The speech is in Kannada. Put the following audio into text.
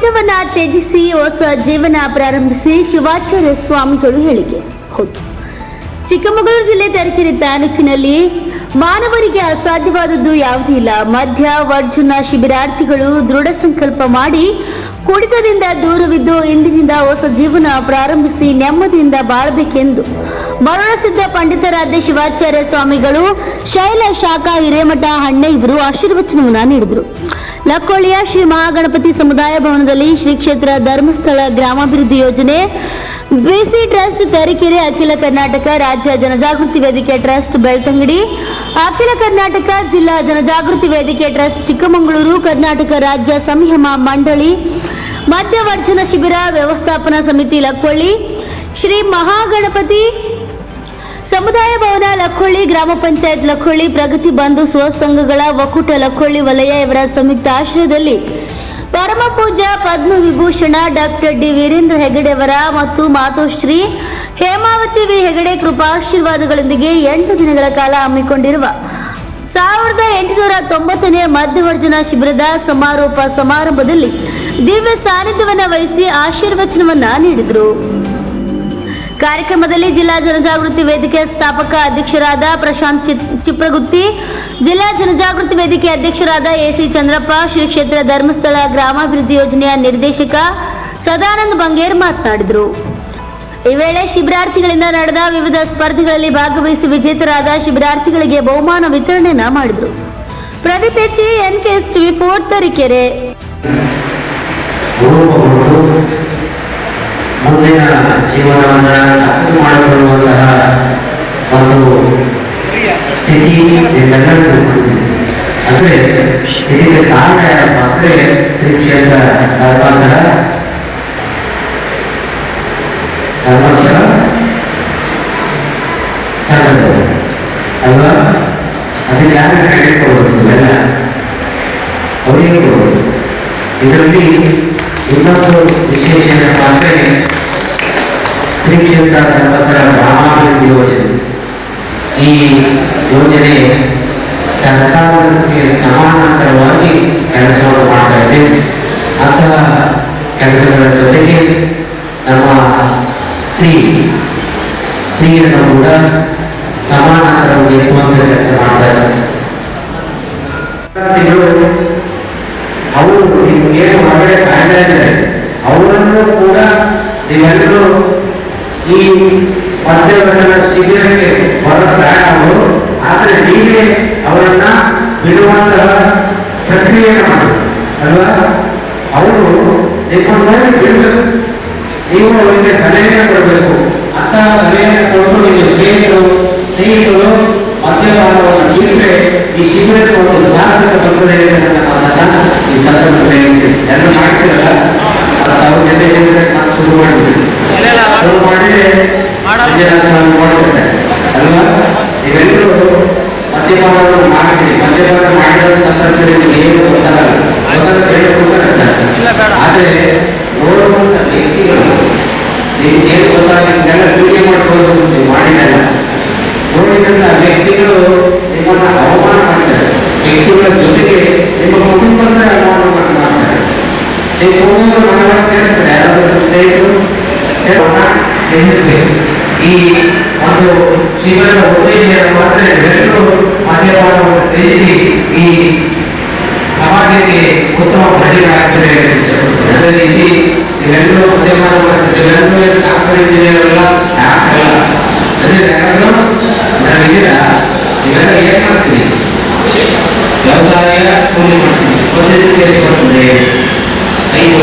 ಕುಡಿತವನ್ನ ತ್ಯಜಿಸಿ ಹೊಸ ಜೀವನ ಪ್ರಾರಂಭಿಸಿ ಶಿವಾಚಾರ್ಯ ಸ್ವಾಮಿಗಳು ಹೇಳಿಕೆ. ಹೌದು. ಚಿಕ್ಕಮಗಳೂರು ಜಿಲ್ಲೆ ತರೀಕೆರೆ ತಾಲೂಕಿನಲ್ಲಿ ಮಾನವರಿಗೆ ಅಸಾಧ್ಯವಾದದ್ದು ಯಾವುದೂ ಇಲ್ಲ. ಮಧ್ಯ ವರ್ಜನ ಶಿಬಿರಾರ್ಥಿಗಳು ದೃಢ ಸಂಕಲ್ಪ ಮಾಡಿ ಕುಡಿತದಿಂದ ದೂರವಿದ್ದು ಇಂದಿನಿಂದ ಹೊಸ ಜೀವನ ಪ್ರಾರಂಭಿಸಿ ನೆಮ್ಮದಿಯಿಂದ ಬಾಳಬೇಕೆಂದು ಮರುಳಸಿದ್ಧ ಪಂಡಿತರಾದ ಶಿವಾಚಾರ್ಯ ಸ್ವಾಮಿಗಳು ಶೈಲ ಶಾಖಾ ಹಿರೇಮಠ ಹಣ್ಣೆ ಇವರು ಆಶೀರ್ವಚನವನ್ನ ನೀಡಿದರು. ಲಕ್ಕೊಳ್ಳಿಯ ಶ್ರೀ ಮಹಾಗಣಪತಿ ಸಮುದಾಯ ಭವನದಲ್ಲಿ ಶ್ರೀ ಕ್ಷೇತ್ರ ಧರ್ಮಸ್ಥಳ ಗ್ರಾಮಾಭಿವೃದ್ಧಿ ಯೋಜನೆ, ಬಿಸಿ ಟ್ರಸ್ಟ್ ತರೀಕೆರೆ, ಅಖಿಲ ಕರ್ನಾಟಕ ರಾಜ್ಯ ಜನಜಾಗೃತಿ ವೇದಿಕೆ ಟ್ರಸ್ಟ್ ಬೆಳ್ತಂಗಡಿ, ಅಖಿಲ ಕರ್ನಾಟಕ ಜಿಲ್ಲಾ ಜನಜಾಗೃತಿ ವೇದಿಕೆ ಟ್ರಸ್ಟ್ ಚಿಕ್ಕಮಗಳೂರು, ಕರ್ನಾಟಕ ರಾಜ್ಯ ಸಂಯಮ ಮಂಡಳಿ, ಮಧ್ಯವರ್ಜನ ಶಿಬಿರ ವ್ಯವಸ್ಥಾಪನಾ ಸಮಿತಿ ಲಕ್ಕೊಳ್ಳಿ ಶ್ರೀ ಮಹಾಗಣಪತಿ ಸಮುದಾಯ ಭವನ ಲಕ್ಕೊಳ್ಳಿ, ಗ್ರಾಮ ಪಂಚಾಯತ್ ಲಕ್ಕೊಳ್ಳಿ, ಪ್ರಗತಿ ಬಂಧು ಸ್ವಸಂಘಗಳ ಒಕ್ಕೂಟ ಲಕ್ಕೊಳ್ಳಿ ವಲಯ ಇವರ ಸಂಯುಕ್ತ ಆಶ್ರಯದಲ್ಲಿ ಪರಮ ಪೂಜ್ಯ ಪದ್ಮ ವಿಭೂಷಣ ಡಾಕ್ಟರ್ ಡಿ ವೀರೇಂದ್ರ ಹೆಗಡೆಯವರ ಮತ್ತು ಮಾತೋಶ್ರೀ ಹೇಮಾವತಿ ವಿ ಹೆಗಡೆ ಕೃಪಾಶೀರ್ವಾದಗಳೊಂದಿಗೆ ಎಂಟು ದಿನಗಳ ಕಾಲ ಹಮ್ಮಿಕೊಂಡಿರುವ ಸಾವಿರದ ಎಂಟುನೂರ ತೊಂಬತ್ತನೇ ಮಧ್ಯವರ್ಜನ ಶಿಬಿರದ ಸಮಾರೋಪ ಸಮಾರಂಭದಲ್ಲಿ ದಿವ್ಯ ಸಾನ್ನಿಧ್ಯವನ್ನು ವಹಿಸಿ ಆಶೀರ್ವಚನವನ್ನ ನೀಡಿದರು. ಕಾರ್ಯಕ್ರಮದಲ್ಲಿ ಜಿಲ್ಲಾ ಜನಜಾಗೃತಿ ವೇದಿಕೆ ಸ್ಥಾಪಕ ಅಧ್ಯಕ್ಷರಾದ ಪ್ರಶಾಂತ್ ಚಿಪ್ರಗುತ್ತಿ, ಜಿಲ್ಲಾ ಜನಜಾಗೃತಿ ವೇದಿಕೆ ಅಧ್ಯಕ್ಷರಾದ ಎಸಿ ಚಂದ್ರಪ್ಪ, ಶ್ರೀ ಕ್ಷೇತ್ರ ಧರ್ಮಸ್ಥಳ ಗ್ರಾಮಾಭಿವೃದ್ಧಿ ಯೋಜನೆಯ ನಿರ್ದೇಶಕ ಸದಾನಂದ ಬಂಗೇರ್ ಮಾತನಾಡಿದರು. ಈ ವೇಳೆ ಶಿಬಿರಾರ್ಥಿಗಳಿಂದ ನಡೆದ ವಿವಿಧ ಸ್ಪರ್ಧೆಗಳಲ್ಲಿ ಭಾಗವಹಿಸಿ ವಿಜೇತರಾದ ಶಿಬಿರಾರ್ಥಿಗಳಿಗೆ ಬಹುಮಾನ ವಿತರಣೆಯನ್ನ ಮಾಡಿದರು. ಪ್ರದೀಪ್ ಹೆಚ್ಚಿ N K S TV for Tarikere. ಮುಂದಿನ ಜೀವನವನ್ನು ತಪ್ಪು ಮಾಡಿಕೊಳ್ಳುವಂತಹ ಒಂದು ಸ್ಥಿತಿ ನಿಮ್ಮೆಲ್ಲರಿಗೂ ಗೊತ್ತಿದೆ ಅಂದರೆ ಇದಕ್ಕೆ ಕಾರಣ ಯಾರಪ್ಪ ಅಂದರೆ ಶ್ರೀ ಕ್ಷೇತ್ರ ಧರ್ಮಸ್ಥಳ. ಧರ್ಮಸ್ಥಳ ಸಂಘದವರು ಅಲ್ವಾ? ಅದಕ್ಕೆ ಯಾರು ಕ್ರೆಡಿಟ್ ಕೊಡೋದು ಇವೆಲ್ಲ ಅವರಿಗೆ ಕೊಡೋದು. ಇದರಲ್ಲಿ ಇನ್ನೊಂದು ವಿಶೇಷ ಏನಪ್ಪ ಅಂದರೆ ಶ್ರೀ ಕ್ಷೇತ್ರ ಧರ್ಮಸ್ಥಳ ಗ್ರಾಮಾಭಿವೃದ್ಧಿ ಯೋಜನೆ. ಈ ಯೋಜನೆ ಸರ್ಕಾರಕ್ಕೆ ಸಮಾನಾಂತರವಾಗಿ ಕೆಲಸವನ್ನು ಮಾಡ್ತಾ ಇದೆ ಅಂತಹ ಕೆಲಸಗಳ ಜೊತೆಗೆ ನಮ್ಮ ಸ್ತ್ರೀ ಸ್ತ್ರೀಯನ್ನು ಕೂಡ ಸಮಾನಾಂತರವಾಗಿ ಕೆಲಸ ಮಾಡ್ತಾ ಇದ್ದಾರೆ. ಅವರು ಏನು ಹೊರಗಡೆ ಕಾಯ್ತಾ ಇದ್ದಾರೆ ಅವರನ್ನು ಕೂಡ ನೀವೆಲ್ಲರೂ ಈ ಮಧ್ಯವರ್ಗದ ಶಿಬಿರಕ್ಕೆ ಬರೋದು ಬೇಡ ಅವರು ಆದರೆ ನೀವೇ ಅವರನ್ನ ಬಿಡುವಂತಹ ಪ್ರಕ್ರಿಯೆ ಮಾಡಿ ಅಲ್ವಾ? ಅವರು ನಿಮ್ಮನ್ನು ನೋಡಿ ಬಿಡಬೇಕು. ನೀವು ಅವರಿಗೆ ಸಲಹೆ ಕೊಡಬೇಕು. ಜೊತೆ ಸೇರಿದ್ರೆ ನಾನು ಶುರು ಮಾಡಿದ್ದೆ ಶುರು ಮಾಡಿದ್ರೆ ಮಂಜುನಾಥ ಸ್ವಾಮಿ ನೋಡ್ತಿರ್ತಾರೆ ಅಲ್ವಾ? ನೀವೆಲ್ಲರೂ ಮದ್ಯಪಾನವನ್ನು ಮಾಡ್ತೀರಿ ಮದ್ಯಪಾನ ಮಾಡಿದ ಸಂದರ್ಭದಲ್ಲಿ ಏನು ಗೊತ್ತಾಗಲ್ಲ ಗೊತ್ತಾಗ ಗೊತ್ತಾಗ್ತದೆ ಆದರೆ ನೋಡುವಂಥ ವ್ಯಕ್ತಿಗಳು ನಿಮ್ಗೆ ಏನು ಗೊತ್ತಾಗ ನಿಮ್ಗೆಲ್ಲ ವಿಡಿಯೋ ಮಾಡಿ ತೋರಿಸೋದು ನೀವು ಮಾಡಿದ್ದಲ್ಲ ನೋಡಿದಂಥ ವ್ಯಕ್ತಿಗಳು ನಿಮ್ಮನ್ನ ಅವಮಾನ ಮಾಡ್ತಾರೆ ವ್ಯಕ್ತಿಗಳ ಜೊತೆಗೆ ನಿಮ್ಮ ಕುಟುಂಬದ ಅವಮಾನ ಮಾಡ್ತಾರೆ ನೀವು ಕುಟುಂಬದ ಮನವನ್ನು ಸೇರಿಸ್ತಾರೆ ಯಾರಾದರೂ ಸ್ನೇಹಿತರು ಸೇರೋಣ ಎನಿಸ್ಬೇಕು ಈ ಒಂದು ಶಿಬಿರದ ಉದ್ದೇಶ ಏನು ಅಂದ್ರೆ ಎಲ್ಲರೂ ಮದ್ಯಪಾನವನ್ನು ತ್ಯಜಿಸಿ ಈ ಸಮಾಜಕ್ಕೆ ಉತ್ತಮ ಪ್ರಜೆಗಳಾಗ್ತಾರೆ ಅದೇ ರೀತಿ ನೀವೆಲ್ಲರೂ ಮದ್ಯಪಾನ ಮಾಡ್ತೀರಿ ನೀವೆಲ್ಲರೂ ಡಾಕ್ಟರ್ ಇಂಜಿನಿಯರ್ ಅಲ್ಲ ಡಾಕ್ಟರ್ ಅಲ್ಲ ಅದೇ ಯಾಕಂದ್ರೆ ನಾವಿದ್ದೀರಾ ನೀವೆಲ್ಲ ಏನ್ ಮಾಡ್ತೀರಿ ವ್ಯವಸಾಯ ಕೂಲಿ ಮಾಡ್ತೀರಿ ಒಂದು ಬರ್ತದೆ ಐದು i